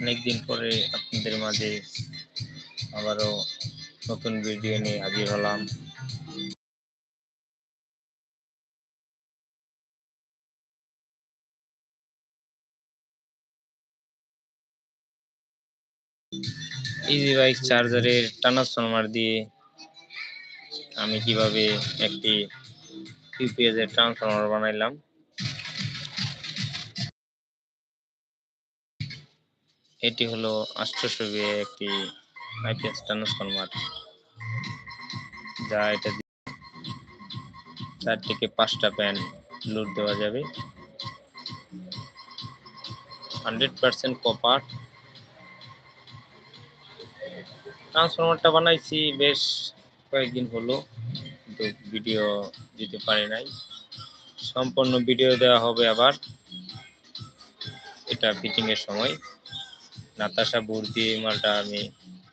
অনেকদিন পরে আপনাদের মাঝে আবারও নতুন ভিডিও নিয়ে হাজির হলাম। ইজি বাইক চার্জারের ট্রান্সফরমার দিয়ে আমি কীভাবে একটি ইউপিএস এর ট্রান্সফরমার বানাইলাম এটি হলো আষ্টশো একটি আইপিএস যা এটা চার থেকে পাঁচটা প্যান লোড দেওয়া যাবে। Hundred percent copper. ট্রান্সফরমারটা বানাইছি বেশ কয়েকদিন হলো, কিন্তু ভিডিও দিতে পারি নাই। সম্পূর্ণ ভিডিও দেওয়া হবে আবার, এটা ফিটিং এর সময়। নাতাশা বোর্ড দিয়ে মালটা আমি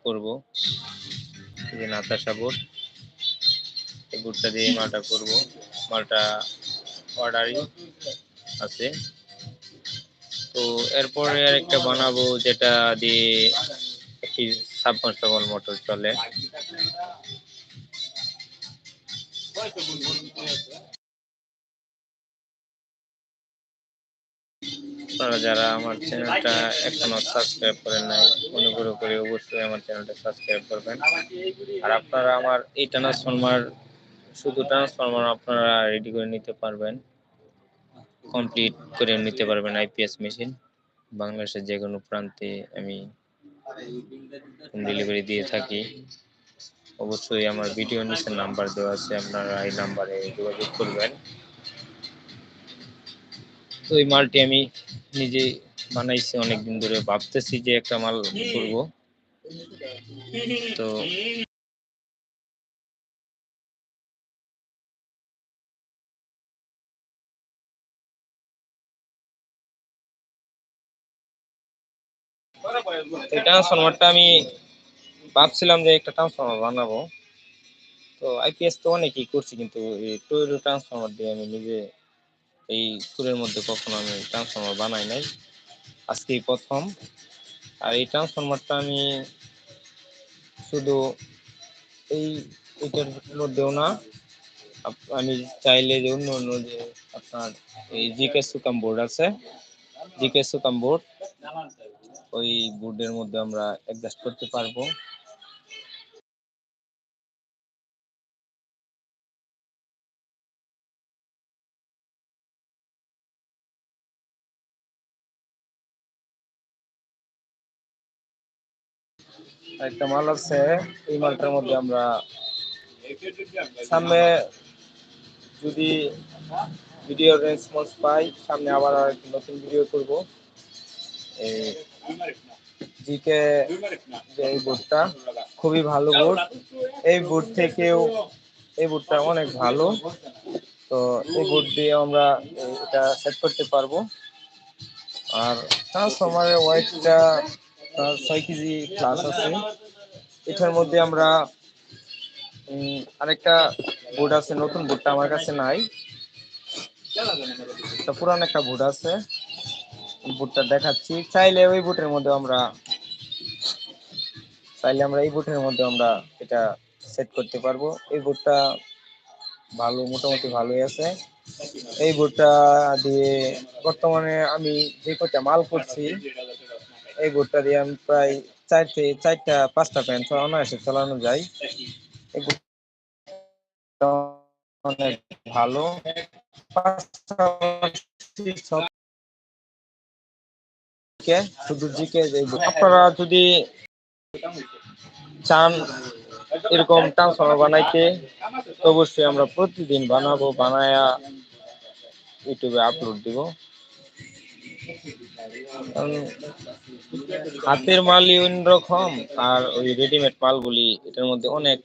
করব। এই যে নাতাশা বোর্ড, এই বোর্ডটা দিয়ে মালটা করব। মালটা অর্ডারই আছে। তো এরপরে আর একটা বানাবো যেটা দিয়ে একটি সাবমার্সিবল মোটর চলে। আপনারা যারা আমার চ্যানেলটা এখনও সাবস্ক্রাইব করেন নাই, অনুগ্রহ করে অবশ্যই আমার চ্যানেলটা সাবস্ক্রাইব করবেন। আর আপনারা আমার এই ট্রান্সফরমার শুধু ট্রান্সফরমার আপনারা রেডি করে নিতে পারবেন। কমপ্লিট করে নিতে পারবেন আইপিএস মেশিন বাংলাদেশের যে কোনো প্রান্তে আমি হোম ডেলিভারি দিয়ে থাকি। অবশ্যই আমার ভিডিও নিচে নাম্বার দেওয়া আছে, আপনারা এই নাম্বারে যোগাযোগ করবেন। তো এই মালটি আমি নিজে বানাইছি, অনেকদিন ধরে ভাবতেছি যে একটা মাল করব। তো এই ট্রান্সফরমারটা আমি ভাবছিলাম যে একটা ট্রান্সফরমার বানাবো। তো আইপিএস তো অনেকই করছি, কিন্তু এই টয়োটো ট্রান্সফরমার দিয়ে আমি নিজে এই স্কুলের মধ্যে কখনো আমি ট্রান্সফর্মার বানাই নাই। আজকেই প্রথম। আর এই ট্রান্সফরমারটা আমি শুধু এই এটার মধ্যেও না আমি চাইলে যে অন্য অন্য যে আপনার এই জিকে সুকাম বোর্ড আছে জিকে সুকাম বোর্ড ওই বোর্ডের মধ্যে আমরা অ্যাডজাস্ট করতে পারব। একটা মাল আছে এই মালটার মধ্যে আমরা সামনে যদি ভিডিও রেসপন্স পাই, সামনে আবার আরেকটি নতুন ভিডিও করব। এই জিকে যে এই বোর্ডটা খুবই ভালো বোর্ড এই বোর্ড থেকেও, এই বোর্ডটা অনেক ভালো। তো এই বোর্ড দিয়ে আমরা এটা সেট করতে পারব। আর ট্রান্সফরমারের ওয়েটটা ছয় কেজি প্লাস আছে। এটার মধ্যে আমরা আরেকটা বোর্ড আছে, নতুন বোর্ডটা আমার কাছে নাই। পুরান একটা বোর্ড আছে। বুটটা দেখাচ্ছি। চাইলে ওই বুটের মধ্যে আমরা, চাইলে আমরা এই বুটের মধ্যে আমরা এটা সেট করতে পারব। এই বুটটা ভালো, মোটামুটি ভালোই আছে। এই বুটটা দিয়ে বর্তমানে আমি যে কটা মাল করছি এই বুটটা দিয়ে আমি প্রায় চারটে, চারটা, পাঁচটা প্যান্ট এসে চালানো যায়। অনেক ভালো। জিকে আপনারা যদি চান এরকম ট্রান্সফর্মার বানাইতে, অবশ্যই আমরা প্রতিদিন বানাবো, বানায়া ইউটিউবে আপলোড দিব। হাতের মালই অন্যরকম আর ওই রেডিমেড মালগুলি, এটার মধ্যে অনেক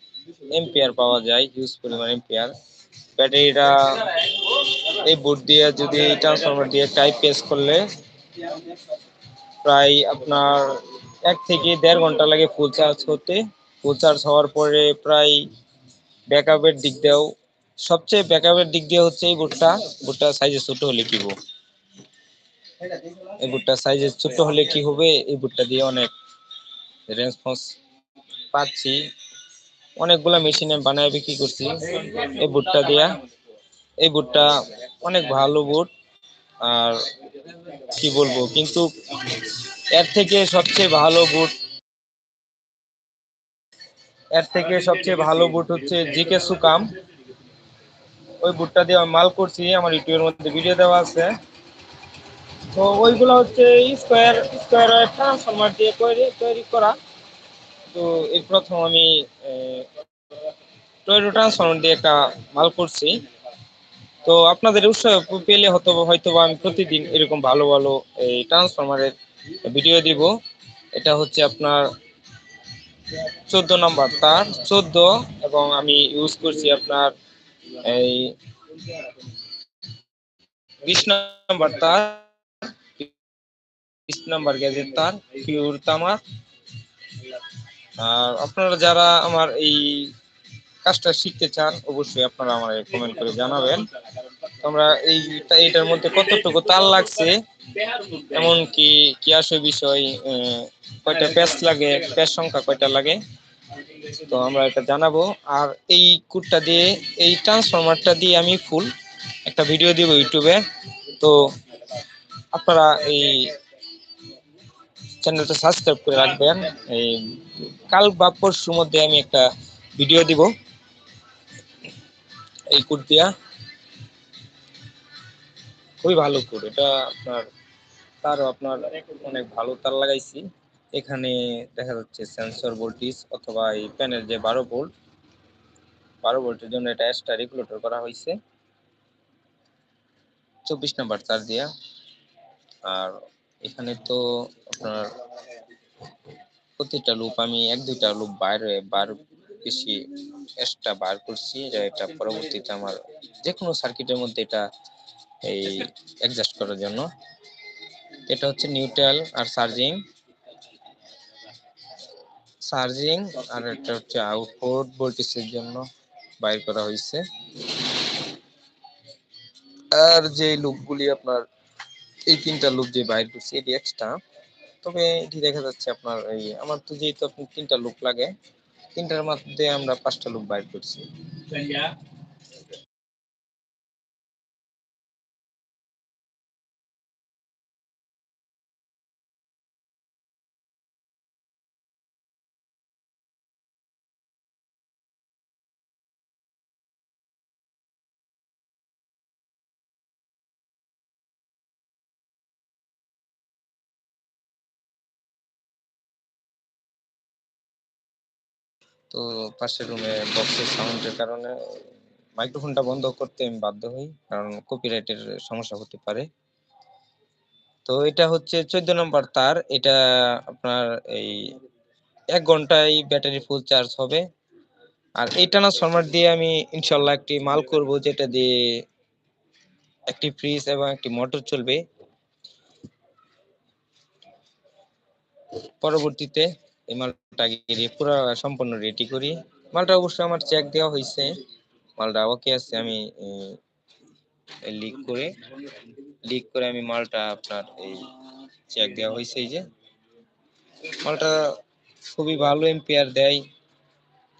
এম্পিয়ার পাওয়া যায় হিউজ পরিমাণ এম্পিয়ার ব্যাটারিটা এই বোর্ড দিয়ে যদি ট্রান্সফর্মার দিয়ে টাইপ পেস করলে প্রায় আপনার এক থেকে দেড় ঘণ্টা লাগে ফুল চার্জ করতে। ফুল চার্জ হওয়ার পরে প্রায় ব্যাকআপের দিক দিয়েও, সবচেয়ে ব্যাকআপের দিক দিয়ে হচ্ছে এই বোর্ডটা বোর্ডটা সাইজে ছোট হলে কিবো এই বুটটা সাইজে ছোট হলে কি হবে? এই বুটটা দিয়ে অনেক রেসপন্স পাচ্ছি। অনেকগুলা মেশিনে বানায় বিক্রি করছি। এই বুটটা দিয়া। এই বুটটা অনেক ভালো বুট। আর কি বলব, কিন্তু এর থেকে সবচেয়ে ভালো বুট এর থেকে সবচেয়ে ভালো বুট হচ্ছে জিকে সুকাম। ওই বুটটা দিয়ে আমি মাল করছি। আমার ইউটিউবের মধ্যে ভিডিও দেওয়া আছে। তো ওইগুলো হচ্ছে স্কোয়ার স্কোয়ার ট্রান্সফর্মার দিয়ে তৈরি তৈরি করা। তো এই প্রথম আমি টয়টো ট্রান্সফর্মার দিয়ে একটা মাল করছি। তো আপনাদের উৎসাহ পেলে হয়তো হয়তো আমি প্রতিদিন এরকম ভালো ভালো এই ট্রান্সফরমারের ভিডিও দিব। এটা হচ্ছে আপনার চোদ্দ নাম্বার, তার চোদ্দ এবং আমি ইউজ করছি আপনার এই বিশ নাম্বার, তার বিশ নাম্বার গ্যাজেট তার পিওর তামার। আর আপনারা যারা আমার এই কাজটা শিখতে চান, অবশ্যই আপনারা আমার কমেন্ট করে জানাবেন। আমরা এই এইটার মধ্যে কতটুকু তার লাগছে, এমনকি কি আসে বিষয় কয়টা প্যাচ লাগে, প্যাচ সংখ্যা কয়টা লাগে, তো আমরা এটা জানাব। আর এই কুটটা দিয়ে, এই ট্রান্সফরমারটা দিয়ে আমি ফুল একটা ভিডিও দিব ইউটিউবে। তো আপনারা এই চ্যানেলটা সাবস্ক্রাইব করে রাখবেন। এই কাল বা পরশুর মধ্যে আমি একটা ভিডিও দিব। এই কুট দিয়া। খুবই ভালো কুট। এটা আপনার তার আপনার অনেক ভালো তার লাগাইছি। এখানে দেখা যাচ্ছে সেন্সর ভোল্টেজ অথবা এই প্যানের যে বারো ভোল্ট বারো ভোল্টের জন্য এটা এক্সট্রা রেগুলেটর করা হয়েছে চব্বিশ নাম্বার তার দিয়া। আর এখানে তো আপনার প্রতিটা লুপ আমি এক, দুইটা লুপ বাইরে বার বেশি এক্সট্রা বার করছি এটা পরবর্তীতে আমার যে কোনো সার্কিটের মধ্যে এটা এই অ্যাডজাস্ট করার জন্য। এটা হচ্ছে নিউট্রাল আর চার্জিং চার্জিং আর এটা হচ্ছে আউটপুট ভোল্টেজের জন্য বাইর করা হয়েছে। আর যে লুপগুলি আপনার এই তিনটা লুপ যে বাইর করছি, এটি এক্সট্রা তবে এটি দেখা যাচ্ছে আপনার এই, আমার তো যেহেতু আপনি তিনটা লোক লাগে, তিনটার মধ্যে আমরা পাঁচটা লোক বাইর করছি। তো পাশের রুমে বক্সের সাউন্ডের কারণে মাইক্রোফোনটা বন্ধ করতে আমি বাধ্য হই, কারণ কপিরাইটের সমস্যা হতে পারে। তো এটা হচ্ছে চোদ্দ নম্বর তার, এটা আপনার এই এক ঘন্টায় ব্যাটারি ফুল চার্জ হবে। আর এই ট্রান্সফরমার দিয়ে আমি ইনশাল্লাহ একটি মাল করব, যেটা দিয়ে একটি ফ্রিজ এবং একটি মোটর চলবে। পরবর্তীতে এই মালটা গিয়ে পুরো সম্পূর্ণ রেডি করি। মালটা অবশ্যই আমার চেক দেওয়া হয়েছে মালটা ওকে আছে, আমি লিক করে লিক করে আমি মালটা আপনার এই চেক দেওয়া হয়েছে এই যে। মালটা খুবই ভালো এম্পিয়ার দেয়।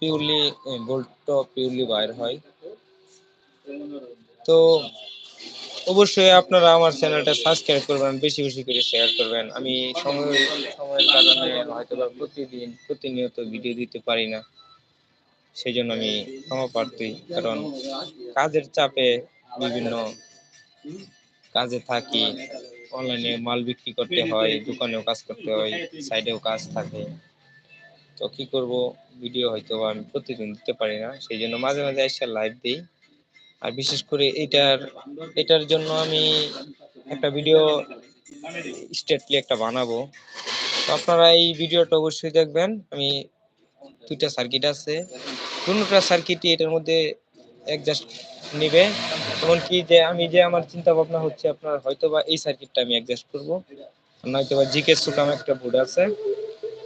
পিওরলি বোল্ট পিওরলি বাইর হয়। তো অবশ্যই আপনারা আমার চ্যানেলটা সাবস্ক্রাইব করবেন, বেশি বেশি করে শেয়ার করবেন। আমি সময়, সময়ের কারণে হয়তো বা প্রতিদিন, প্রতিনিয়ত ভিডিও দিতে পারি না। সেই জন্য আমি ক্ষমা প্রার্থী, কারণ কাজের চাপে বিভিন্ন কাজে থাকি। অনলাইনে মাল বিক্রি করতে হয়, দোকানেও কাজ করতে হয় সাইডেও কাজ থাকে। তো কি করব? ভিডিও হয়তো আমি প্রতিদিন দিতে পারি না সেই জন্য মাঝে মাঝে এসে লাইভ দিই। আর বিশেষ করে এটার এটার জন্য আমি একটা ভিডিও স্টেটলি একটা বানাবো। তো আপনারা এই ভিডিওটা অবশ্যই দেখবেন। আমি দুইটা সার্কিট আছে। দুটা সার্কিটই এটার মধ্যে অ্যাডজাস্ট নেবে। এমনকি যে আমি যে আমার চিন্তা ভাবনা হচ্ছে আপনার হয়তো বা এই সার্কিটটা আমি অ্যাডজাস্ট করব। নয়তো বা জিকে সুকাম একটা বোর্ড আছে।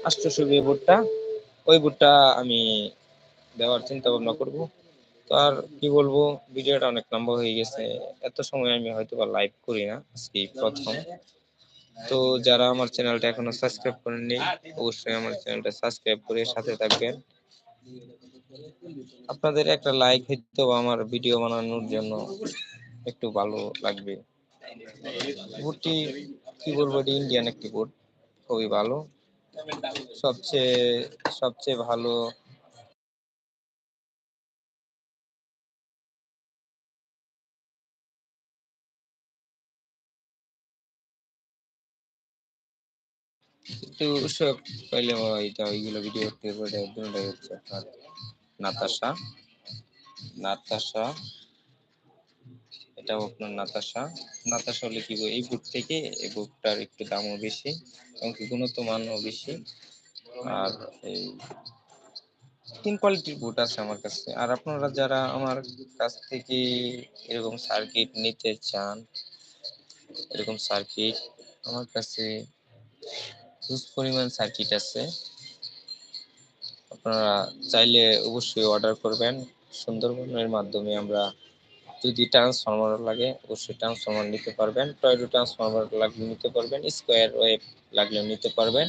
আষ্টশো বোর্ডটা ওই বোর্ডটা আমি দেওয়ার চিন্তা ভাবনা করব। তো আর কি বলব ভিডিওটা অনেক লম্বা হয়ে গেছে। এত সময় আমি হয়তো বা লাইভ করি না আজকে প্রথম। তো যারা আমার চ্যানেলটা এখনও সাবস্ক্রাইব করেননি, অবশ্যই আমার চ্যানেলটা সাবস্ক্রাইব করে সাথে থাকবেন। আপনাদের একটা লাইক হইতো আমার ভিডিও বানানোর জন্য একটু ভালো লাগবে। বুটটি কি বলব ইন্ডিয়ান একটি বুট খুবই ভালো। সবচেয়ে সবচেয়ে ভালো একটু সব পাইলে এটা, ওইগুলো ভিডিও করতে পারে দুটোটাই হচ্ছে আপনার নাতাশা। নাতাশা। এটাও আপনার নাতাশা। নাতাশা হলে কি এই বুক থেকে, এই বুকটার একটু দামও বেশি, এবং গুণত মানও বেশি। আর এই তিন কোয়ালিটির বুট আছে আমার কাছে। আর আপনারা যারা আমার কাছ থেকে এরকম সার্কিট নিতে চান, এরকম সার্কিট আমার কাছে হিউজ পরিমাণ সার্কিট আছে। আপনারা চাইলে অবশ্যই অর্ডার করবেন। সুন্দরবনের মাধ্যমে আমরা যদি ট্রান্সফরমার লাগে, অবশ্যই ট্রান্সফরমার নিতে পারবেন। টয়টো ট্রান্সফরমার লাগলে নিতে পারবেন স্কোয়ার ওয়েভ লাগলে নিতে পারবেন।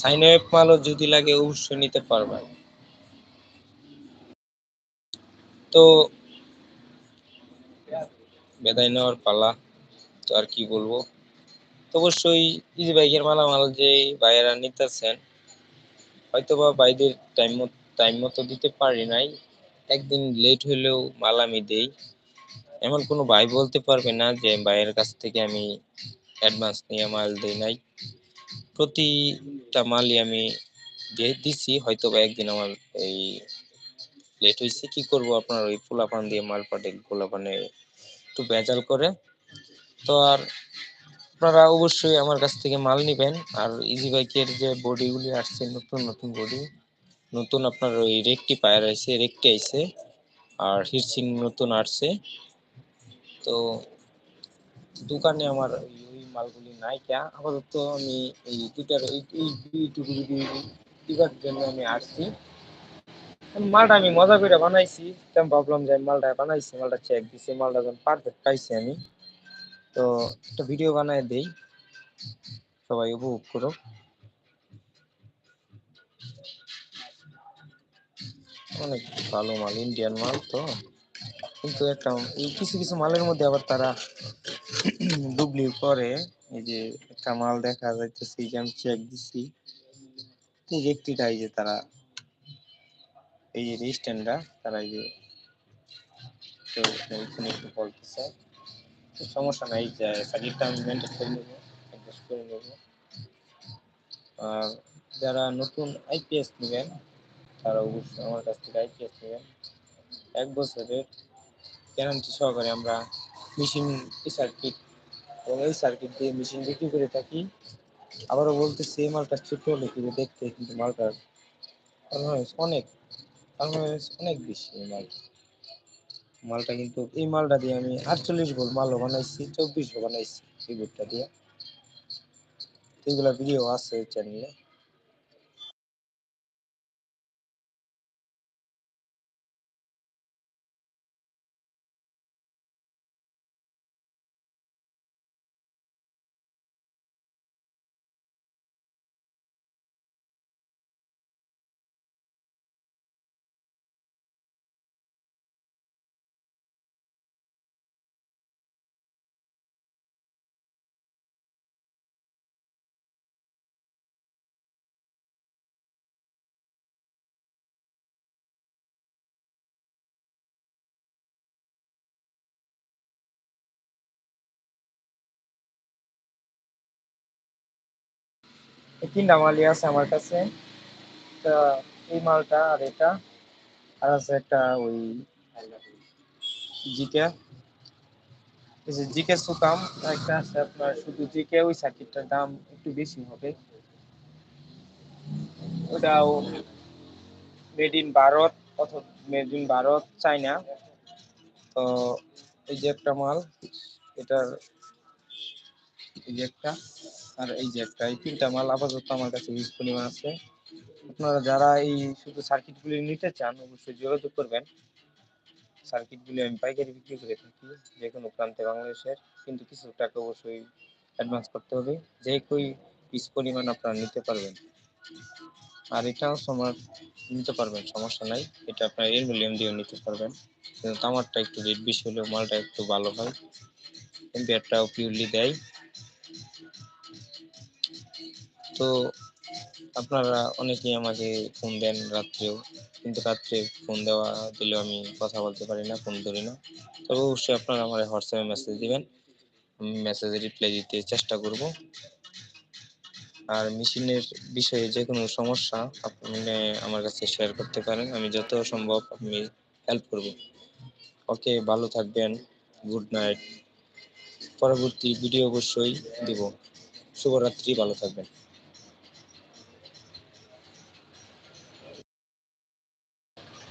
সাইন ওয়েভ মালও যদি লাগে, অবশ্যই নিতে পারবেন। তো বেদায় নেওয়ার পালা, তো আর কি বলব? অবশ্যই ইজি বাইকের মালামাল যে ভাইয়েরা নিতেছেন হয়তো বা বাইদের টাইম টাইম মতো দিতে পারি নাই। একদিন লেট হলেও মাল আমি দেই। এমন কোনো ভাই বলতে পারবে না যে ভাইয়ের কাছ থেকে আমি অ্যাডভান্স নিয়ে মাল দিই নাই। প্রতিটা মালই আমি দিয়ে দিছি হয়তো বা একদিন আমার এই লেট হয়েছে কি করব? আপনার ওই পোলাপান দিয়ে মাল পাটে পোলাপানে একটু বেজাল করে। তো আর আপনারা অবশ্যই আমার কাছ থেকে মাল নেবেন। আর ইজি বাইকের যে বডিগুলি আসছে, নতুন নতুন বডি নতুন আপনার ওই রেকটি পায়ার আছে রেকটি আইছে, আর হিটসিং নতুন আসছে। তো দোকানে আমার ওই মালগুলি নাই কে। আপাতত আমি এই দুটার এই দুইটুকু দিবার জন্য আমি আসছি, মালটা আমি মজা করে বানাইছি। আমি ভাবলাম যে মালটা বানাইছি, মালটা চেক দিছি, মালটা যখন পারফেক্ট পাইছি আমি। তো একটা ভিডিও বানায় দেই। সবাই উপভোগ করো অনেক ভালো মাল ইন্ডিয়ান মাল তো। কিন্তু একটা এই কিছু কিছু মালের মধ্যে আবার তারা ডুবলি করে। এই যে একটা মাল দেখা যাইতেছে যে আমি চেক দিছি। এই যে তারা, এই যে রেজিস্ট্যান্টটা তারা এই যে তো এখানে একটু বলতেছে সমস্যা নাই সার্কিটটা আমি মেনটেন করে নেব অ্যাডজাস্ট করে আর যারা নতুন আইপিএস নেবেন, তারা অবশ্যই আমার কাছ থেকে আইপিএস নেবেন। এক বছরের গ্যারান্টি সহকারে আমরা মেশিন সার্কিট এবং এই সার্কিট দিয়ে মেশিন বিক্রি করে থাকি। আবারও বলতেছি, এই মালটা ছোট হলে কিন্তু দেখতে কিন্তু মালটার পারফরমেন্স অনেক পারফরমেন্স অনেক বেশি এই মালটা মালটা কিন্তু, এই মালটা দিয়ে আমি আটচল্লিশ গোল মালও বানাইছি চব্বিশও বানাইছি এই বুটটা দিয়ে। এগুলা ভিডিও আছে চ্যানেলে তিনটা মালই আছে আমার কাছে। এই মালটা আর এটা, আর আছে একটা ওই জিকে। জিকে সুকাম, একটা আছে আপনার শুধু জিকে, ওই সার্কিটটার দাম একটু বেশি হবে। ওটাও মেড ইন ভারত, অথবা মেড ইন ভারত চাইনা তো এই যে একটা মাল, এটার এই যে একটা। আর এই যে একটা এই তিনটা মাল আপাতত আমার কাছে হিউজ পরিমাণ আছে। আপনারা যারা এই শুধু সার্কিটগুলি নিতে চান, অবশ্যই যোগাযোগ করবেন। সার্কিটগুলি আমি পাইকারি বিক্রি করে থাকি, যে কোনো প্রান্তে বাংলাদেশের, কিন্তু কিছু টাকা অবশ্যই অ্যাডভান্স করতে হবে। যে কই পিস পরিমাণ আপনারা নিতে পারবেন। আর এটাও সময় নিতে পারবেন, সমস্যা নাই। এটা আপনার এলমিলিয়াম দিয়েও নিতে পারবেন। কিন্তু তামারটা একটু রেট বেশি হলেও মালটা একটু ভালো হয়। এমবিআরটাও পিওরলি দেয়। তো আপনারা অনেকেই আমাকে ফোন দেন রাত্রেও, কিন্তু রাত্রে ফোন দেওয়া দিলেও আমি কথা বলতে পারি না ফোন ধরি না। তবে অবশ্যই আপনারা আমার হোয়াটসঅ্যাপে মেসেজ দিবেন, আমি মেসেজে রিপ্লাই দিতে চেষ্টা করব। আর মেশিনের বিষয়ে যে কোনো সমস্যা আপনি আমার কাছে শেয়ার করতে পারেন, আমি যত সম্ভব আমি হেল্প করব। ওকে ভালো থাকবেন গুড নাইট পরবর্তী ভিডিও অবশ্যই দিব। শুভরাত্রি, ভালো থাকবেন।